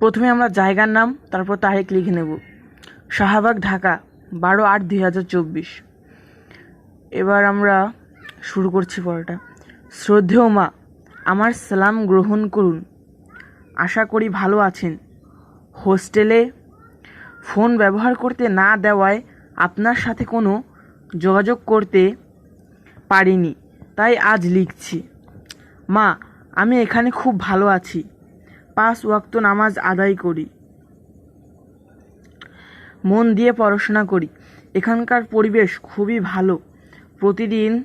প্রথমে আমরা জায়গার নাম, তারপর তারিখ লিখে নেব। শাহবাগ, ঢাকা, বারো আট দুই হাজার চব্বিশ। এবার আমরা শুরু করছি পড়াটা। শ্রদ্ধেয় মা, আমার সালাম গ্রহণ করুন। আশা করি ভালো আছেন। হোস্টেলে ফোন ব্যবহার করতে না দেওয়ায় আপনার সাথে কোনো যোগাযোগ করতে পারিনি, তাই আজ লিখছি। মা, আমি এখানে খুব ভালো আছি। পাঁচ ওয়াক্ত নামাজ আদায় করি। মন দিয়ে পড়াশোনা করি। এখানকার পরিবেশ খুবই ভালো। প্রতিদিন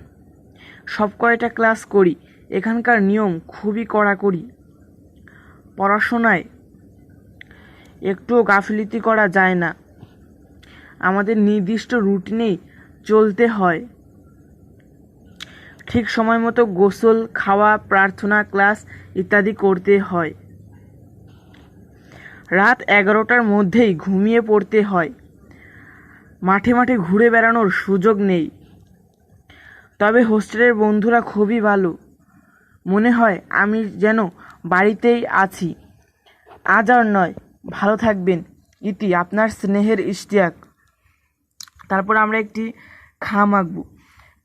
সব কয়টা ক্লাস করি। এখানকার নিয়ম খুবই কড়াকড়ি। পড়াশোনায় একটুও গাফিলতি করা যায় না। আমাদের নির্দিষ্ট রুটিনেই চলতে হয়। ঠিক সময় মতো গোসল, খাওয়া, প্রার্থনা, ক্লাস ইত্যাদি করতে হয়। রাত এগারোটার মধ্যেই ঘুমিয়ে পড়তে হয়। মাঠে মাঠে ঘুরে বেড়ানোর সুযোগ নেই। তবে হোস্টেলের বন্ধুরা খুবই ভালো। মনে হয় আমি যেন বাড়িতেই আছি। আজ আর নয়। ভালো থাকবেন। ইতি আপনার স্নেহের ইশতিয়াক। তারপর আমরা একটি খাম আঁকবো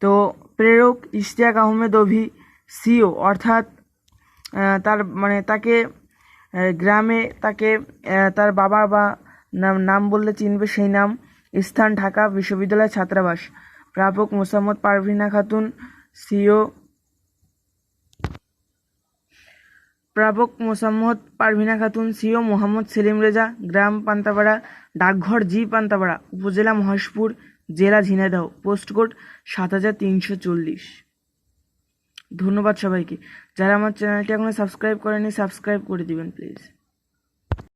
তো প্রেরক ইশতিয়াক আহমেদ অভি, সিও, অর্থাৎ তার মানে তাকে গ্রামে তাকে তার বাবা বা নাম নাম বললে চিনবে সেই নাম স্থান ঢাকা বিশ্ববিদ্যালয় ছাত্রাবাস। প্রাপক মোসাম্মদ পারভিনা খাতুন, সিও। প্রাপক মোসাম্মদ পারভিনা খাতুন, সিও মোহাম্মদ সেলিম রেজা, গ্রাম পান্তাপাড়া, ডাকঘর জি পান্তাপাড়া, উপজেলা মহেশপুর, জেলা ঝিনাইদহ, পোস্ট কোড সাত হাজার তিনশো চল্লিশ। ধন্যবাদ সবাইকে। যারা আমার চ্যানেলটি এখনও সাবস্ক্রাইব করেনি সাবস্ক্রাইব করে দিবেন প্লিজ।